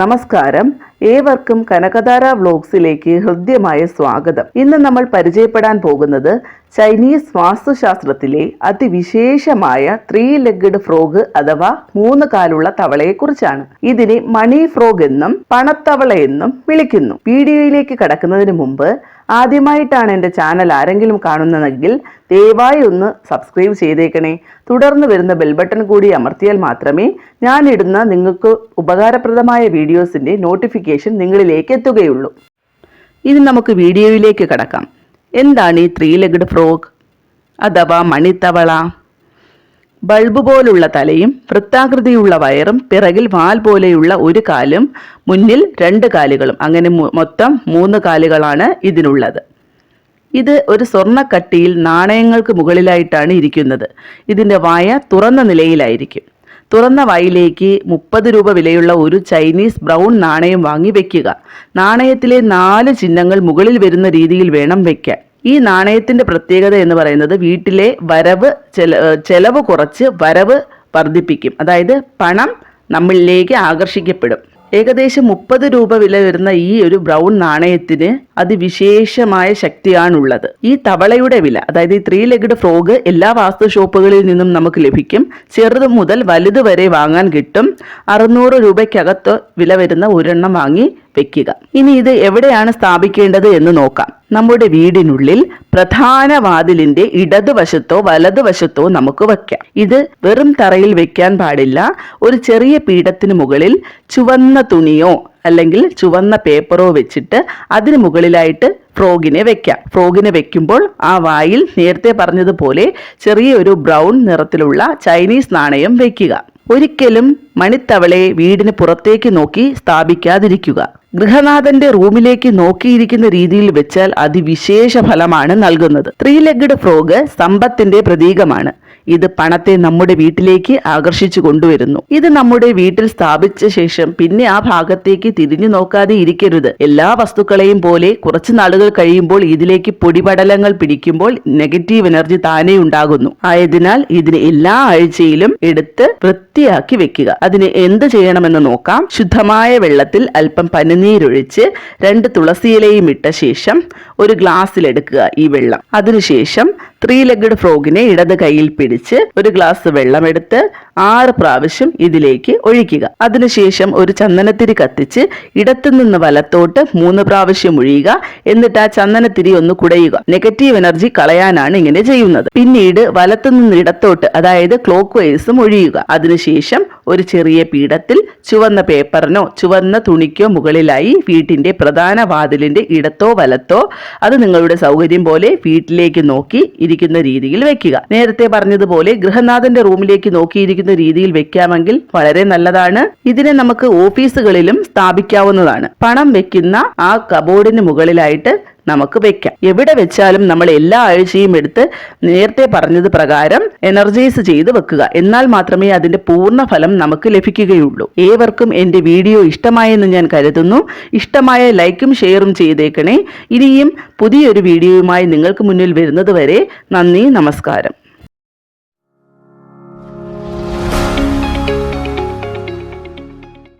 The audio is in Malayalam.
നമസ്കാരം. ഏവർക്കും കനകധാര വ്ലോഗ്സിലേക്ക് ഹൃദ്യമായ സ്വാഗതം. ഇന്ന് നമ്മൾ പരിചയപ്പെടാൻ പോകുന്നത് ചൈനീസ് വാസ്തുശാസ്ത്രത്തിലെ അതിവിശേഷമായ ത്രീ ലെഗഡ് ഫ്രോഗ് അഥവാ മൂന്ന് കാലുള്ള തവളയെക്കുറിച്ചാണ്. ഇതിനെ മണി ഫ്രോഗ് എന്നും പണത്തവള എന്നും വിളിക്കുന്നു. വീഡിയോയിലേക്ക് കടക്കുന്നതിന് മുമ്പ് ആദ്യമായിട്ടാണ് എന്റെ ചാനൽ ആരെങ്കിലും കാണുന്നതെങ്കിൽ ദയവായി ഒന്ന് സബ്സ്ക്രൈബ് ചെയ്തേക്കണേ. തുടർന്ന് വരുന്ന ബെൽ ബട്ടൺ കൂടി അമർത്തിയാൽ മാത്രമേ ഞാനിടുന്ന നിങ്ങൾക്ക് ഉപകാരപ്രദമായ വീഡിയോസിന്റെ നോട്ടിഫിക്കേഷൻ നിങ്ങളിലേക്ക് എത്തുകയുള്ളൂ. ഇനി നമുക്ക് വീഡിയോയിലേക്ക് കടക്കാം. എന്താണ് ഈ ത്രീ ലെഗ്ഡ് ഫ്രോഗ് അഥവാ മണിത്തവള. ബൾബ് പോലുള്ള തലയും വൃത്താകൃതിയുള്ള വയറും പിറകിൽ വാൽ പോലെയുള്ള ഒരു കാലും മുന്നിൽ രണ്ട് കാലുകളും. അങ്ങനെ മൊത്തം മൂന്ന് കാലുകളാണ് ഇതിനുള്ളത്. ഇത് ഒരു സ്വർണക്കട്ടിയിൽ നാണയങ്ങൾക്ക് മുകളിലായിട്ടാണ് ഇരിക്കുന്നത്. ഇതിന്റെ വായ തുറന്ന നിലയിലായിരിക്കും. തുറന്ന വായിലേക്ക് മുപ്പത് രൂപ വിലയുള്ള ഒരു ചൈനീസ് ബ്രൗൺ നാണയം വാങ്ങി വെക്കുക. നാണയത്തിലെ നാല് ചിഹ്നങ്ങൾ മുകളിൽ വരുന്ന രീതിയിൽ വേണം വെക്കാൻ. ഈ നാണയത്തിന്റെ പ്രത്യേകത എന്ന് പറയുന്നത് വീട്ടിലെ വരവ് ചെല ചെലവ് കുറച്ച് വരവ് വർദ്ധിപ്പിക്കും. അതായത് പണം നമ്മളിലേക്ക് ആകർഷിക്കപ്പെടും. ഏകദേശം മുപ്പത് രൂപ വില വരുന്ന ഈ ഒരു ബ്രൗൺ നാണയത്തിന് അതിവിശേഷമായ ശക്തിയാണുള്ളത്. ഈ തവളയുടെ വില അതായത് ഈ ത്രീ ലെഗ്ഡ് ഫ്രോഗ് എല്ലാ വാസ്തു ഷോപ്പുകളിൽ നിന്നും നമുക്ക് ലഭിക്കും. ചെറുത് മുതൽ വലുത് വരെ വാങ്ങാൻ കിട്ടും. അറുന്നൂറ് രൂപയ്ക്കകത്ത് വില വരുന്ന ഒരെണ്ണം വാങ്ങി വെക്കുക. ഇനി ഇത് എവിടെയാണ് സ്ഥാപിക്കേണ്ടത് എന്ന് നോക്കാം. നമ്മുടെ വീടിനുള്ളിൽ പ്രധാന വാതിലിന്റെ ഇടതുവശത്തോ വലതുവശത്തോ നമുക്ക് വയ്ക്കാം. ഇത് വെറും തറയിൽ വെക്കാൻ പാടില്ല. ഒരു ചെറിയ പീഠത്തിന് മുകളിൽ ചുവന്ന തുണിയോ അല്ലെങ്കിൽ ചുവന്ന പേപ്പറോ വെച്ചിട്ട് അതിന് മുകളിലായിട്ട് ഫ്രോഗിനെ വെക്കാം. ഫ്രോഗിനെ വെക്കുമ്പോൾ ആ വായിൽ നേരത്തെ പറഞ്ഞതുപോലെ ചെറിയ ഒരു ബ്രൗൺ നിറത്തിലുള്ള ചൈനീസ് നാണയം വെക്കുക. ഒരിക്കലും മണിത്തവളയെ വീടിന് പുറത്തേക്ക് നോക്കി സ്ഥാപിക്കാതിരിക്കുക. ഗൃഹനാഥന്റെ റൂമിലേക്ക് നോക്കിയിരിക്കുന്ന രീതിയിൽ വെച്ചാൽ അതിവിശേഷ ഫലമാണ് നൽകുന്നത്. ത്രീ ലെഗ്ഡ് ഫ്രോഗ് സമ്പത്തിന്റെ പ്രതീകമാണ്. ഇത് പണത്തെ നമ്മുടെ വീട്ടിലേക്ക് ആകർഷിച്ചു കൊണ്ടുവരുന്നു. ഇത് നമ്മുടെ വീട്ടിൽ സ്ഥാപിച്ച ശേഷം പിന്നെ ആ ഭാഗത്തേക്ക് തിരിഞ്ഞു നോക്കാതെ ഇരിക്കരുത്. എല്ലാ വസ്തുക്കളെയും പോലെ കുറച്ച് നാളുകൾ കഴിയുമ്പോൾ ഇതിലേക്ക് പൊടിപടലങ്ങൾ പിടിക്കുമ്പോൾ നെഗറ്റീവ് എനർജി താനേ ഉണ്ടാകുന്നു. ആയതിനാൽ ഇതിന് എല്ലാ ആഴ്ചയിലും എടുത്ത് വൃത്തിയാക്കി വെക്കുക. അതിന് എന്ത് ചെയ്യണമെന്ന് നോക്കാം. ശുദ്ധമായ വെള്ളത്തിൽ അല്പം പനിനീരൊഴിച്ച് രണ്ട് തുളസിയിലയും ഇട്ട ശേഷം ഒരു ഗ്ലാസ്സിലെടുക്കുക ഈ വെള്ളം. അതിനുശേഷം ത്രീ ലെഗഡ് ഫ്രോഗിനെ ഇടത് കൈയിൽ പിടിച്ച് ഒരു ഗ്ലാസ് വെള്ളമെടുത്ത് ആറ് പ്രാവശ്യം ഇതിലേക്ക് ഒഴിക്കുക. അതിനുശേഷം ഒരു ചന്ദനത്തിരി കത്തിച്ച് ഇടത്തു നിന്ന് വലത്തോട്ട് മൂന്ന് പ്രാവശ്യം ഒഴിയുക. എന്നിട്ട് ആ ചന്ദനത്തിരി ഒന്ന് കുടയുക. നെഗറ്റീവ് എനർജി കളയാനാണ് ഇങ്ങനെ ചെയ്യുന്നത്. പിന്നീട് വലത്തു നിന്ന് ഇടത്തോട്ട് അതായത് ക്ലോക്ക് വൈസും ഒഴിയുക. അതിനുശേഷം ഒരു ചെറിയ പീഠത്തിൽ ചുവന്ന പേപ്പറിനോ ചുവന്ന തുണിക്കോ മുകളിലായി വീട്ടിന്റെ പ്രധാന വാതിലിന്റെ ഇടത്തോ വലത്തോ അത് നിങ്ങളുടെ സൗകര്യം പോലെ വീട്ടിലേക്ക് നോക്കി ഇരിക്കുന്ന രീതിയിൽ വെക്കുക. നേരത്തെ പറഞ്ഞതുപോലെ ഗൃഹനാഥന്റെ റൂമിലേക്ക് നോക്കിയിരിക്കുന്ന രീതിയിൽ വെക്കാമെങ്കിൽ വളരെ നല്ലതാണ്. ഇതിനെ നമുക്ക് ഓഫീസുകളിലും സ്ഥാപിക്കാവുന്നതാണ്. പണം വെക്കുന്ന ആ കബോർഡിന് മുകളിലായിട്ട് നമുക്ക് വെക്കാം. എവിടെ വെച്ചാലും നമ്മൾ എല്ലാ ആഴ്ചയും എടുത്ത് നേരത്തെ പറഞ്ഞത് പ്രകാരം എനർജൈസ് ചെയ്ത് വെക്കുക. എന്നാൽ മാത്രമേ അതിന്റെ പൂർണ ഫലം നമുക്ക് ലഭിക്കുകയുള്ളൂ. ഏവർക്കും എന്റെ വീഡിയോ ഇഷ്ടമായെന്ന് ഞാൻ കരുതുന്നു. ഇഷ്ടമായ ലൈക്കും ഷെയറും ചെയ്തേക്കണേ. ഇനിയും പുതിയൊരു വീഡിയോയുമായി നിങ്ങൾക്ക് മുന്നിൽ വരുന്നത് വരെ നന്ദി നമസ്കാരം.